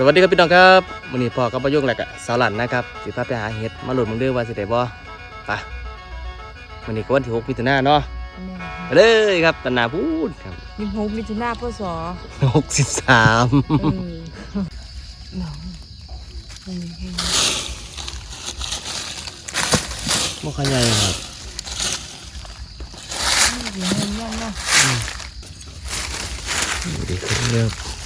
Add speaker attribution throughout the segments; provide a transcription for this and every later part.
Speaker 1: สวัสดีครับพี่น้องครับวันนี้พ่อกับประยุงแหละกะสาวหลันนะครับสิพาไปหาเห็ดมาหลุดมึงเด้อว่าสิได้บ่ไปวันนี้ก็วันที่6มิถุนายนเนาะไปเลยครับตนาพูดครับ
Speaker 2: ยิงหกมิถุนาพศ
Speaker 1: 63
Speaker 2: เออหนองอืมอืม
Speaker 1: บ่ค่อยใหญ่ครับ
Speaker 2: อยู่ในเงี้ยเนาะ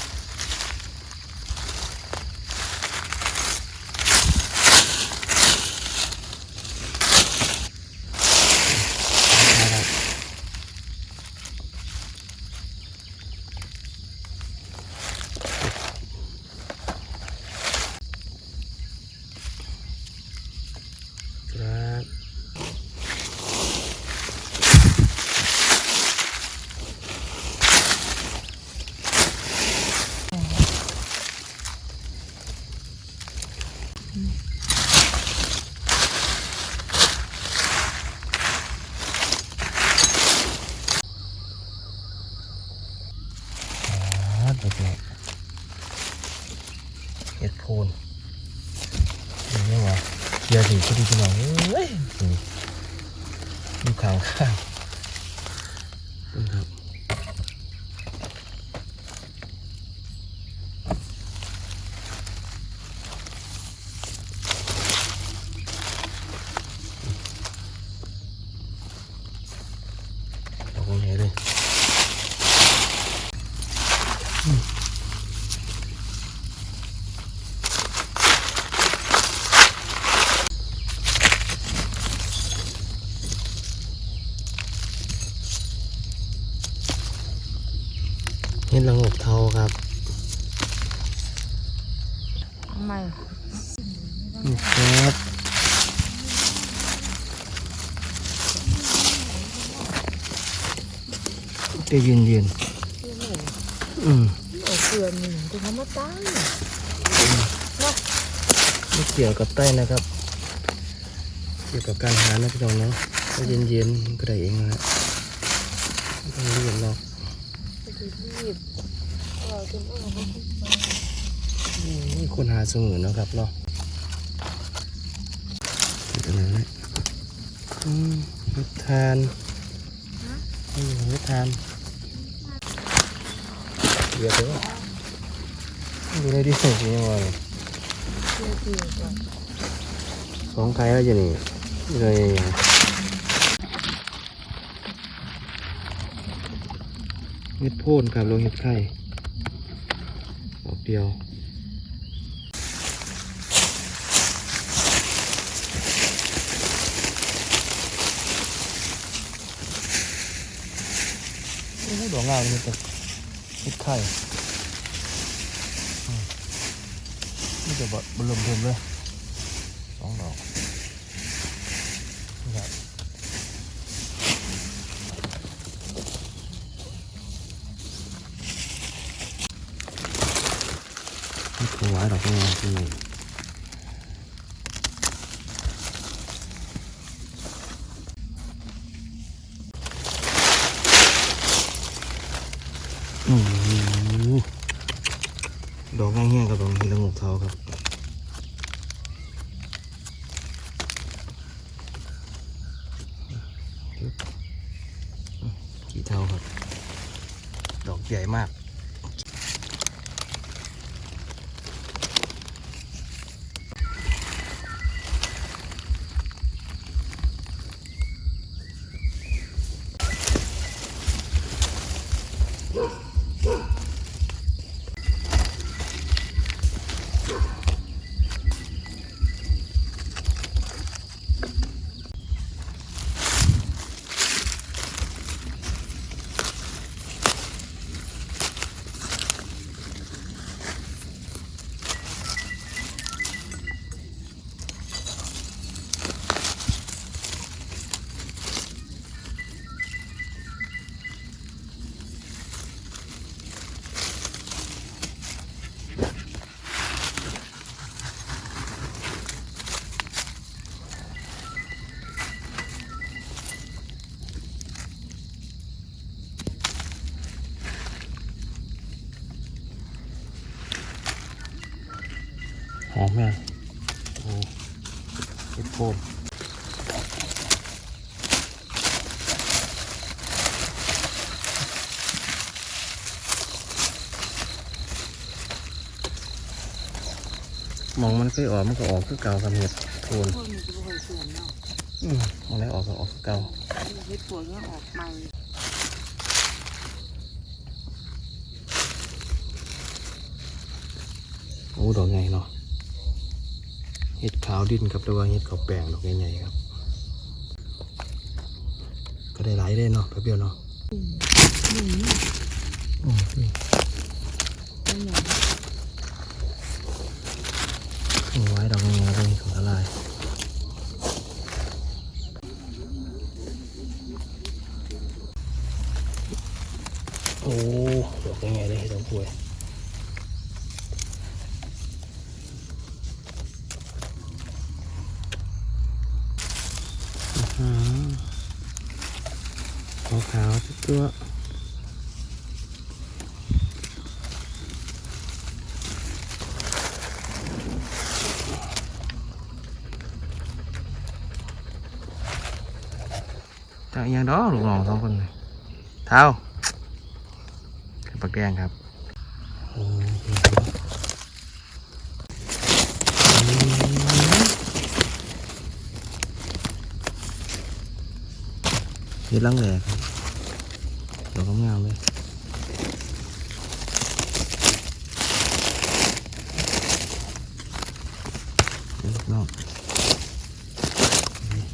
Speaker 1: ครับเด็กๆเห็ดโคนนี่ไงวะเคลียร์สีก็ดีพี่น้องเอ้ยดูขางข้างนี่ครับเอาตรงนี้เลย เห็ดละโงกเทาครับ
Speaker 2: ทำไม
Speaker 1: นี่ครับจะเย็นเย็นๆอืม
Speaker 2: โอ้เกลือนี่ถึงเขามาตั้ง
Speaker 1: ไม่เกี่ยวกับไต้นะครับ เกี่ยวกับการหานะพี่น้องเนาะถ้าเย็นเย็นๆก็ได้เองนะไม่ต้องรีบหรอก
Speaker 2: ไปดูรีบเออจ นี่ค
Speaker 1: นหาเสมอเนะครับเนาะเป็นอะไรนอืมทานอืมเห็ดทานเดี๋ยวเดี๋ยวดูในดิสนีย์ยังไง
Speaker 2: เกลือเกลือก่อน
Speaker 1: สองไก่แล้วจะนี่เลยเห็ดโพนครับลงเห็ดไข่ เดียว โอ้ดอกงามเลยแต่เห็ดไข่นี่จะบดบลมเทิมเลยสองดอกนี่ครับนี่ ถวา Yes. แม่โอ้เห็ดโคนมองมันเคยออกมันก็ออกคือเก่ากับเห็ดโคน
Speaker 2: พวกนี้จะบ่ค่อยเสื่อมเนาะ
Speaker 1: อืมมองแล้วออกก็ออกคือเก่า
Speaker 2: เฮ็ดปวดก็ออกใหม่
Speaker 1: โอ้ดอกใหญ่เนาะ เห็ดขาวดินครับหรือว่าเห็ดขาวแปลงดอกใหญ่ๆครับ ก็ได้หลายได้เนาะแป๊บเดียวเนาะ
Speaker 2: โอื
Speaker 1: มนี่
Speaker 2: เป็นหยัง
Speaker 1: โอ้ไว้ดอกใหญ่ๆเลยของละลายโอ้ดอกใหญ่ๆเลยเห็ดอกบัวอื้ หือขาวๆทุกตัว จากอย่างđóลูกน้องสองคนเลยเท้าเป็นปลาแกงครับเฮ็ด ลังแหลกครับดอกงามๆเลยนี่ลูกน้องนี่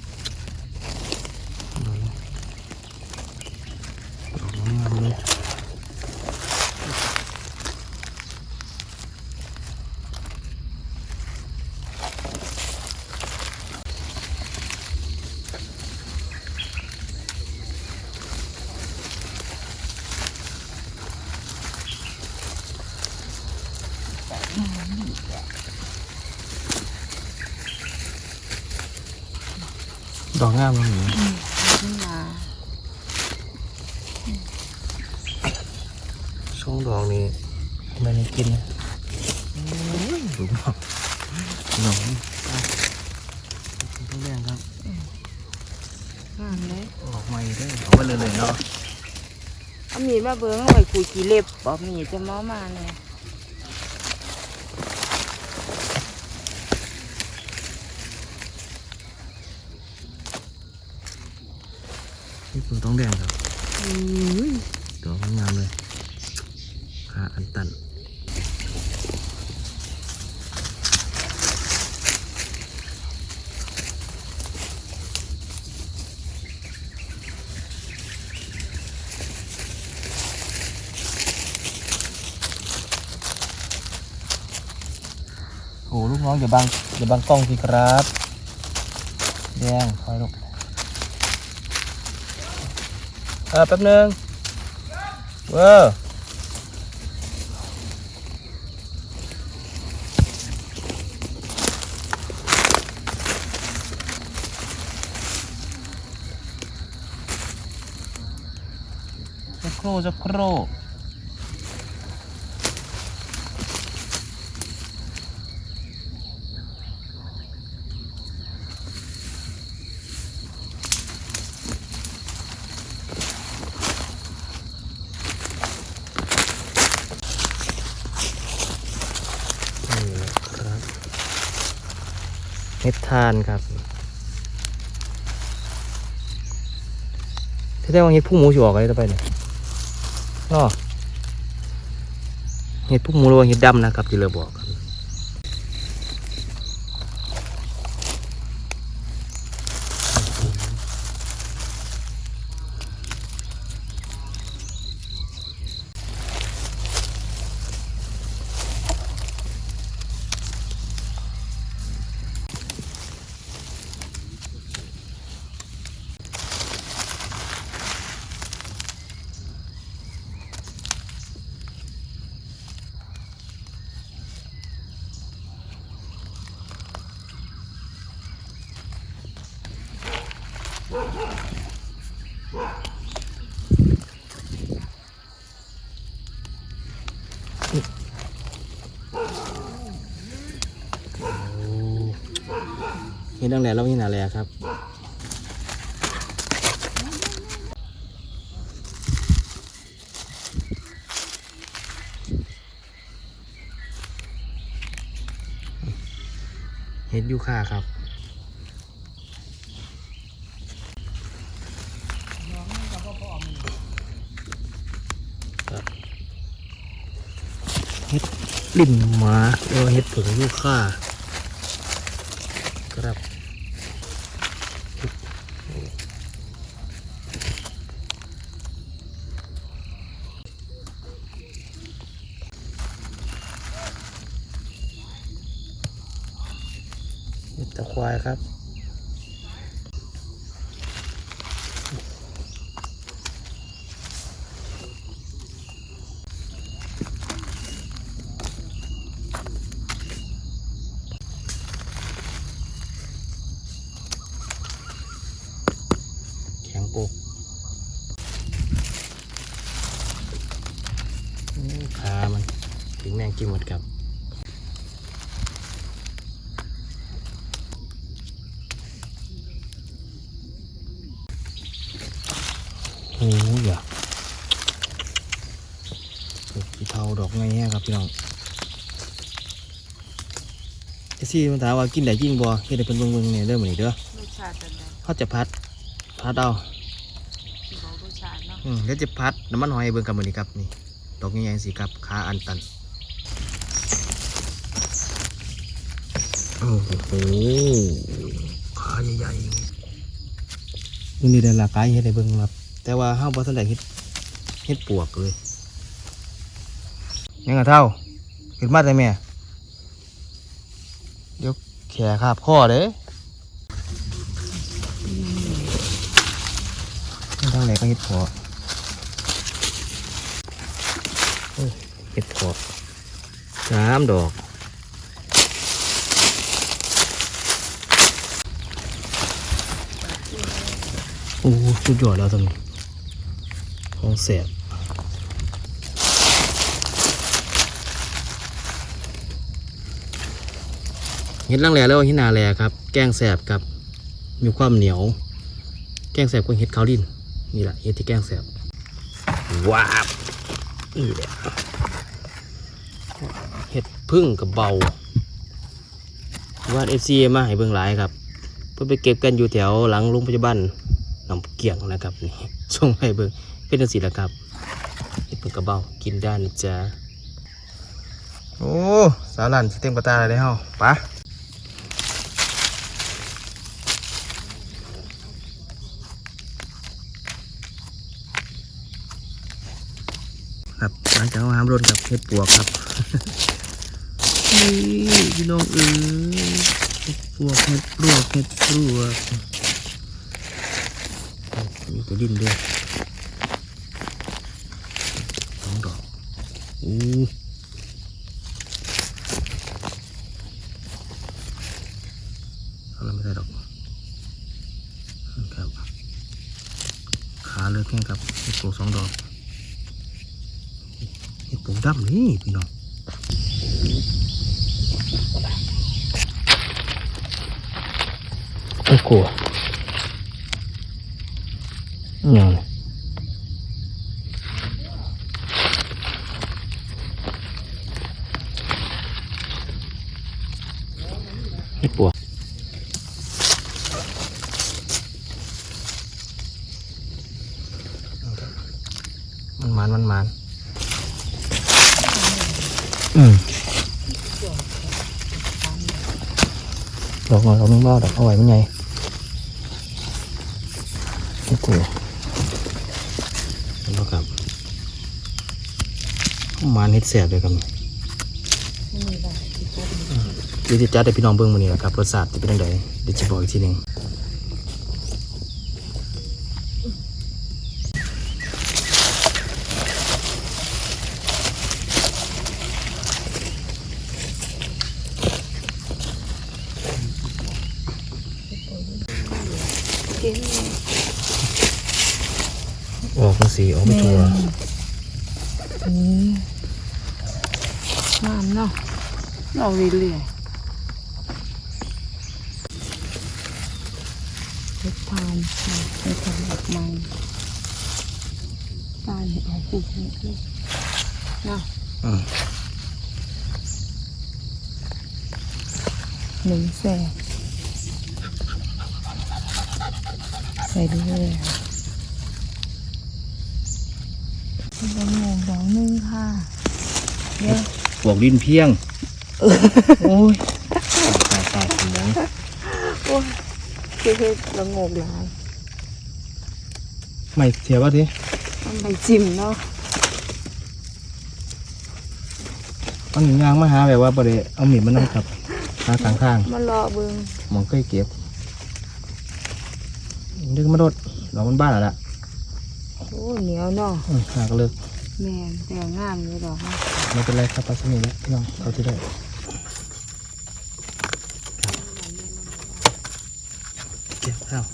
Speaker 1: ดอกนี้ ดอกงามเลย ดอกงามเลยหนู
Speaker 2: ขึ้นมา
Speaker 1: ช่องดอกนี้ไม่ได้กินนะดูมหนองต้องแดงครับ
Speaker 2: งามเลย
Speaker 1: ออกมาอีกได้ออกมาเลยเลยเนาะ
Speaker 2: เอามีดมาเบิ่งเอาไว้ขูดกี่เล็บบ่มีดจะเมามาเนี่ย
Speaker 1: นี่คือต้องแดงครับ
Speaker 2: อุ้ย
Speaker 1: ดอกงามเลยขาอันตันโอ้ลูกน้องอย่าบังอย่าบังกล้องสิครับ แดงคอยลูก เออแป๊บนึงเว้อจะโครจะโครนี่นะครับ เม็ดทานครับที่ได้ว่าเห็ดผู้หมูสิออกอะไรต่อไปเนี่ยเนอเห็ดผู้หมูรือว่าเห็ดดำนะครับที่เราบอก เห็นตั้งแต่เราเห็นอะไรครับเห็ดยูค่าครับเห็ดลิ่มหมาเรียกว่าเห็ดผือกยูค่า ครับเห็ดตะควายครับ แข็งโปกอู้ ขามันถึงแมงกินหมดครับโอ้ยอะพี่เทาดอกไงเนี่ยครับพี่น้องเจซี่มันถามว่ากินได้จริงบ่เฮ็ดให้เพิ่นเบิ่งๆเนี่ยเด้อมื้อนี้เด้อ
Speaker 2: รสชาติเป็นไง
Speaker 1: เขาจะพัดพัดเอา
Speaker 2: ที่บอกรสชาติเนาะ
Speaker 1: อืมเดี๋ยวจะพัดน้ำมันหอยให้เบิ่งกันมื้อนี้ครับนี่ ดอกใหญ่ๆสิครับขาอันตันโอ้โหขาใหญ่ๆนี่นี่ได้หลากหลายเฮ็ดให้เบิ่งครับแต่ว่าเฮาวบ่ทันได้เฮ็ดเฮ็ดปวกเลยยังกะเท่าขึ้นมาได้แม่เดี๋ยวแขคาบข้อเด้ทางไหนก็เฮ็ดพอเอ้ยเฮ็ดพอสามดอกโอ้สุดยอดแล้วตรงนี้ของแสบเห็ดลังแหล่แล้วเห็ดนาแหล่ครับ แกงแสบครับ มีความเหนียว แกงแสบก็เห็ดขาวดิน นี่แหละเห็ดที่แกงแสบว้าวนี่แหละ พึ่งกับเบาวาดเอฟซีมาให้เบิ่งหลายครับ เพื่อไปเก็บกันอยู่แถวหลังโรงพยาบาลหนองเกี่ยงนะครับนี่ส่งให้เบิ่งเป็นจังซี่แหละครับเห็ดพึ่งกับเบากินได้นะจ๊ะโอ้สาหลันเต็มกระตาเลยได้เฮาปะครับหลังจากเอาหามรถกับเห็ดปวกครับ นี่พี่น้องเอ๋ยเห็ดปวกเห็ดปลวกเห็ดปลวกมีตัวดินด้วยสองดอกอู้เอาแล้วไม่ได้ดอกครับขาเลือกแค่ครับเห็ดปวกสองดอกเห็ดปูดำนี่พี่น้องไม่กลัวยังเห็ดปัว มันมันมันมันอืมดอกหน่อยเราไม่บ้าดอกเอาไว้ไม่ไงไม่กลัวเห็นปะครับมานเฮ็ดแสบเลยครับ
Speaker 2: นี่ได้ที่พบ
Speaker 1: เดี๋ยวจะจัดให้พี่น้องเบิ่งมื้อนี้นะครับรสชาติจะเป็นจังไดเดี๋ยวจะบอกอีกทีหนึง ออกมาสีออกไม่ชัวร์
Speaker 2: นี่น้ำเนาะเราเรื่อยานไปทำดอกไม้บ้านเอาคู่นี้เลยเนาะ
Speaker 1: อืม
Speaker 2: หนึ่งแสน ใส่ด้วยเลยเป็นงงดอกหนึงค่ะเดี๋ยว
Speaker 1: ปวกดินเพียง โอ้ยตายตายสมอง
Speaker 2: โอ้ยคือเฮ็ดละงงหลาย
Speaker 1: ไม่เสียว่าดิ
Speaker 2: มันไปจิ้มเนาะ
Speaker 1: เอาหนียางมาหาแบบว่าบ่ได้เอามีดมานั่งกับหาทางข้าง
Speaker 2: มารอเบิ่ง
Speaker 1: หมองเคยเก็บ ดึงมาโดดดอกมันบ้านแล้วล่ะ
Speaker 2: โอ้เหนียวเนาะ
Speaker 1: อืมหาก็เลิก
Speaker 2: แม่นแต่งามเลยดอกนะ
Speaker 1: ไม่เป็นไรครับปลาสมิแล้วพี่น้องเขาที่ได้เก็บข้าว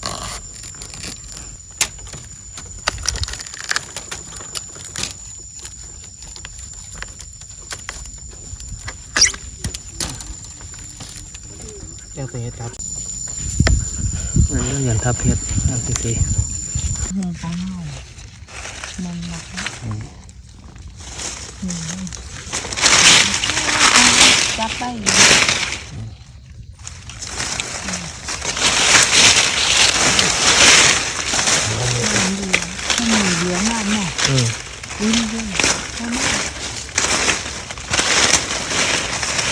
Speaker 1: แจ้งไปเฮ็ดครับนั่นเรื่ อนทับเพชรนั่นสิสิ
Speaker 2: แม่ป้าเฮามันรักจับไปเลยมันมีเหลืองมากเนาะ
Speaker 1: อืม
Speaker 2: วิ่งด้วยเข้ามา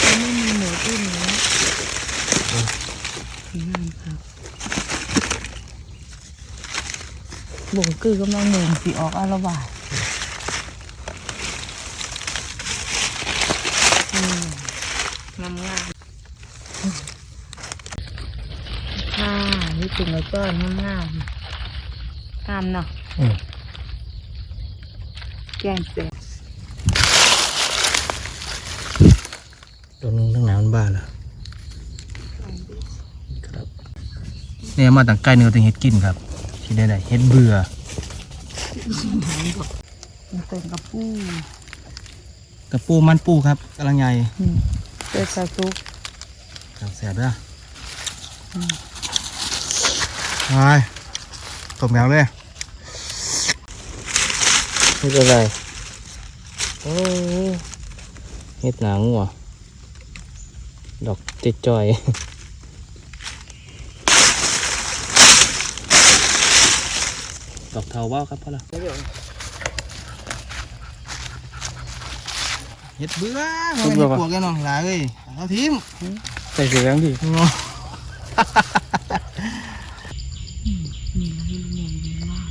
Speaker 2: มันไม่มีหมูตุ้นเนี้ยงามครับ บ่งคือกำลังหนึ่งสีออกอารวาสอืมงามงามค่ะนี่ถึงแล้วก็งามงามงามเนาะ
Speaker 1: อืม
Speaker 2: แกงเสร็จ
Speaker 1: ตัวนึงทั้งหนามันบ้านอะครับเนี่ยมาต่างไกลเนื้อถึงเห็ดกินครับที่ได้ได้เห็ดเบื่อ
Speaker 2: มัน เป็นกระปู
Speaker 1: กับปูมันปูครับกำลังใหญ่
Speaker 2: เป็นสาซุก
Speaker 1: จังแสบเด้อ
Speaker 2: อืม
Speaker 1: ไปตบแมวเลยไม่เป็นไรโอ้เห็ดหนังว่ะดอกติดจอย ดอกเทาว่าวครับพ่อละเฮ็ดเบื่อเขาไม่ปวกแกน้องหลายเลยเอาทิมใส่เสียงดิ
Speaker 2: นี่ให้มันเนียนดีมาก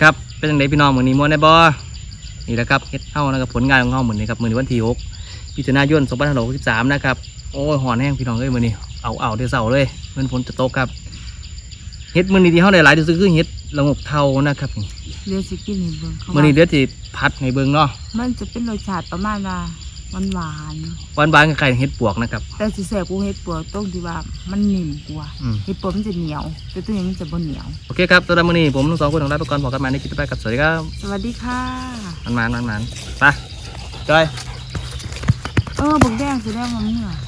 Speaker 1: ครับเป็นจังไดพี่น้องมื้อนี้ม่วนได้บ่นี่แหละครับเฮ็ดเฮานะครับผลงานของเฮามื้อนี้ครับมื้อนี้วันที่6มิถุนายน2563นะครับโอ้ยหอนแห้งพี่น้องเอ้ยมื้อนี้เอาเอาเดี๋ยวเสาเลยเงินฝนจะตกครับเฮ็ดมื้อนี้ที่เฮาได้หลายที่สุดคือเฮ็ด ละงกเทานะครับนี่
Speaker 2: เดี๋ยวสิกินให้เบิ่งเขา
Speaker 1: มื้อนี้
Speaker 2: ว่า
Speaker 1: เดี๋ยวสิพัดให้เบิ่งเนาะ
Speaker 2: มันจะเป็นรสชาติประมาณว่าหวานหวาน
Speaker 1: หวานๆกับไข่เฮ็ดปวกนะครับ
Speaker 2: ๆแต่สิแสบกูเฮ็ดปัวตรงที่ว่ามันนิ่มกว่า
Speaker 1: อืม
Speaker 2: เฮ็ดปัวมันจะเหนียว แต่ตัวนี้มันจะบ่เหนียว
Speaker 1: โอเคครับสำหรับมื้อนี้ผมทั้งสองคนของลาไปก่อนพบกันใหม่ในคลิปต่อไปครับสวัสดีครับ
Speaker 2: สวัสดีค่ะ
Speaker 1: มันๆมันๆไปจอย
Speaker 2: เออบักแดงแสดงว่ามึงอะ